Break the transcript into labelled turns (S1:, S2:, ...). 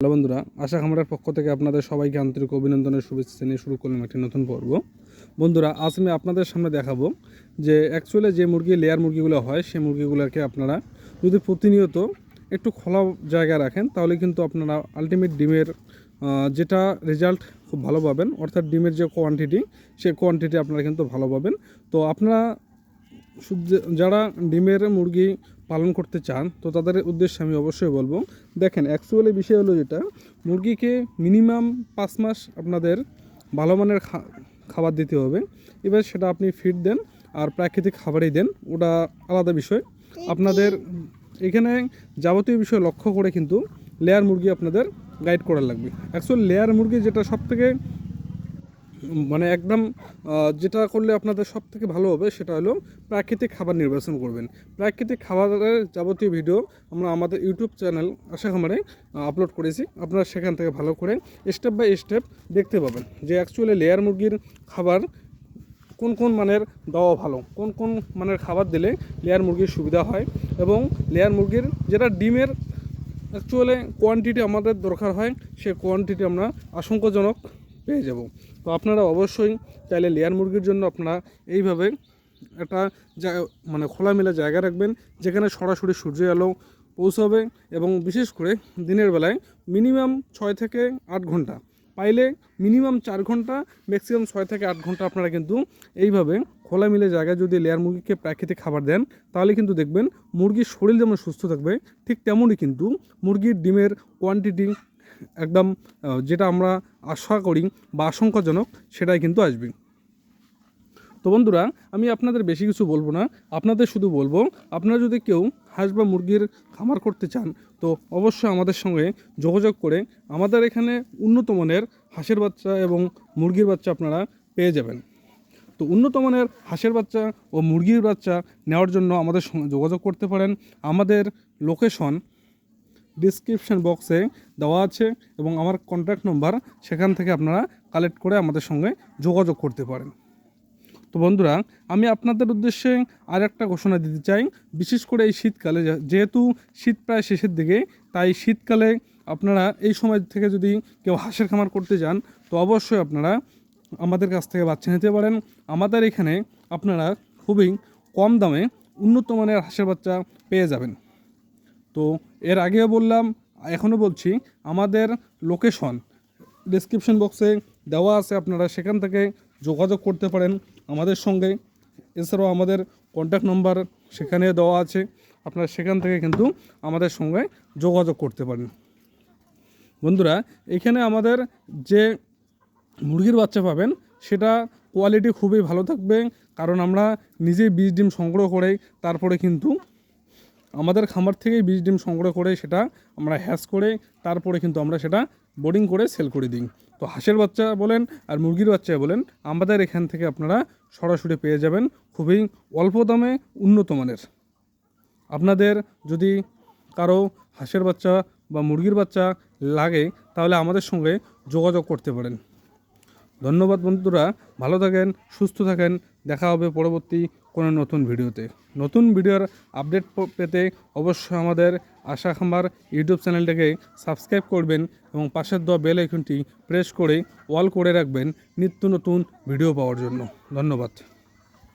S1: Hello বন্ধুরা, আশা খামারের পক্ষ থেকে আপনাদের সবাইকে আন্তরিক অভিনন্দনের শুভেচ্ছা জানিয়ে শুরু করলাম একটি নতুন পর্ব। বন্ধুরা, আজ আমি আপনাদের সামনে দেখাবো যে অ্যাকচুয়ালি যে মুরগি লেয়ার মুরগিগুলো হয়, সেই মুরগিগুলোকে আপনারা যদি প্রতিনিয়ত একটু খোলা জায়গায় রাখেন, তাহলে কিন্তু আপনারা আলটিমেট ডিমের যেটা রেজাল্ট খুব ভালো পাবেন, অর্থাৎ ডিমের যে কোয়ান্টিটি সেই কোয়ান্টিটি আপনারা কিন্তু ভালো পাবেন। তো আপনারা যারা ডিমের মুরগি পালন করতে চান, তো তাদের উদ্দেশ্যে আমি অবশ্যই বলব, দেখেন অ্যাকচুয়ালি বিষয় হলো যেটা, মুরগিকে মিনিমাম পাঁচ মাস আপনাদের ভালো মানের খাবার দিতে হবে। এবার সেটা আপনি ফিড দেন আর প্রাকৃতিক খাবারই দেন, ওটা আলাদা বিষয়। আপনাদের এখানে যাবতীয় বিষয় লক্ষ্য করে কিন্তু লেয়ার মুরগি আপনাদের গাইড করা লাগবে। অ্যাকচুয়ালি লেয়ার মুরগি যেটা সব থেকে মানে একদম যেটা করলে আপনাদের সব থেকে ভালো হবে সেটা হলো প্রাকৃতিক খাবার নির্বাচন করবেন। প্রাকৃতিক খাবারের যাবতীয় ভিডিও আমরা আমাদের ইউটিউব চ্যানেল আশা খামারে আপলোড করেছি। আপনারা সেখান থেকে ভালো করে স্টেপ বাই স্টেপ দেখতে পাবেন যে অ্যাকচুয়ালি লেয়ার মুরগির খাবার কোন কোন মানের দেওয়া ভালো, কোন কোন মানের খাবার দিলে লেয়ার মুরগির সুবিধা হয় এবং লেয়ার মুরগির যেটা ডিমের অ্যাকচুয়ালি কোয়ান্টিটি আমাদের দরকার হয় সেই কোয়ান্টিটি আমরা আশঙ্কাজনক পেয়ে যাব। তো আপনারা অবশ্যই চাইলে লেয়ার মুরগির জন্য আপনারা এইভাবে একটা মানে খোলামেলা জায়গা রাখবেন, যেখানে সরাসরি সূর্য আলো পৌঁছাবে এবং বিশেষ করে দিনের বেলায় মিনিমাম ছয় থেকে আট ঘণ্টা। পাইলে মিনিমাম চার ঘণ্টা ম্যাক্সিমাম ছয় থেকে আট ঘণ্টা আপনারা কিন্তু এইভাবে খোলা মিলে জায়গায় যদি লেয়ার মুরগিকে প্রাকৃতিক খাবার দেন, তাহলে কিন্তু দেখবেন মুরগির শরীর যেমন সুস্থ থাকবে, ঠিক তেমনই কিন্তু মুরগির ডিমের কোয়ান্টিটি একদম যেটা আমরা আশা করি বা আশঙ্কাজনক, সেটাই কিন্তু আসবে। তো বন্ধুরা, আমি আপনাদের বেশি কিছু বলব না। আপনাদের শুধু বলব, আপনারা যদি কেউ হাঁস বা মুরগির খামার করতে চান, তো অবশ্যই আমাদের সঙ্গে যোগাযোগ করে আমাদের এখানে উন্নত মানের হাঁসের বাচ্চা এবং মুরগির বাচ্চা আপনারা পেয়ে যাবেন। তো উন্নত মানের হাঁসের বাচ্চা ও মুরগির বাচ্চা নেওয়ার জন্য আমাদের সঙ্গে যোগাযোগ করতে পারেন। আমাদের লোকেশন ডিসক্রিপশন বক্সে দেওয়া আছে এবং আমার কন্ট্যাক্ট নম্বর সেখান থেকে আপনারা কালেক্ট করে আমাদের সঙ্গে যোগাযোগ করতে পারেন। তো বন্ধুরা, আমি আপনাদের উদ্দেশ্যে আর একটা ঘোষণা দিতে চাই। বিশেষ করে এই শীতকালে যেহেতু শীত প্রায় শেষের দিকে, তাই শীতকালে আপনারা এই সময় থেকে যদি কেউ হাঁসের খামার করতে যান, তো অবশ্যই আপনারা আমাদের কাছ থেকে বাচ্চা নিতে পারেন। আমাদের এখানে আপনারা খুবই কম দামে উন্নত মানের হাঁসের বাচ্চা পেয়ে যাবেন। তো এর আগেও বললাম, এখনও বলছি, আমাদের লোকেশন ডিসক্রিপশন বক্সে দেওয়া আছে, আপনারা সেখান থেকে যোগাযোগ করতে পারেন আমাদের সঙ্গে। এছাড়াও আমাদের কন্ট্যাক্ট নম্বর সেখানে দেওয়া আছে, আপনারা সেখান থেকে কিন্তু আমাদের সঙ্গে যোগাযোগ করতে পারেন। বন্ধুরা, এখানে আমাদের যে মুরগির বাচ্চা পাবেন, সেটা কোয়ালিটি খুবই ভালো থাকবে, কারণ আমরা নিজেই বীজ ডিম সংগ্রহ করে তারপরে কিন্তু আমাদের খামার থেকেই বীজ ডিম সংগ্রহ করে সেটা আমরা হ্যাস করে তারপরে কিন্তু আমরা সেটা বোর্ডিং করে সেল করে দিই। তো হাঁসের বাচ্চা বলেন আর মুরগির বাচ্চা বলেন, আমাদের এখান থেকে আপনারা সরাসরি পেয়ে যাবেন খুবই অল্প দামে উন্নত মানের। আপনাদের যদি কারও হাঁসের বাচ্চা বা মুরগির বাচ্চা লাগে, তাহলে আমাদের সঙ্গে যোগাযোগ করতে পারেন। ধন্যবাদ বন্ধুরা, ভালো থাকেন, সুস্থ থাকেন দেখা হবে পরবর্তী কোনো নতুন ভিডিওতে। নতুন ভিডিওর আপডেট পেতে অবশ্যই আমাদের আশা খামার ইউটিউব চ্যানেলটাকে সাবস্ক্রাইব করবেন এবং পাশের দেওয়া বেল আইকনটি প্রেস করে ওয়াল করে রাখবেন নিত্য নতুন ভিডিও পাওয়ার জন্য। ধন্যবাদ।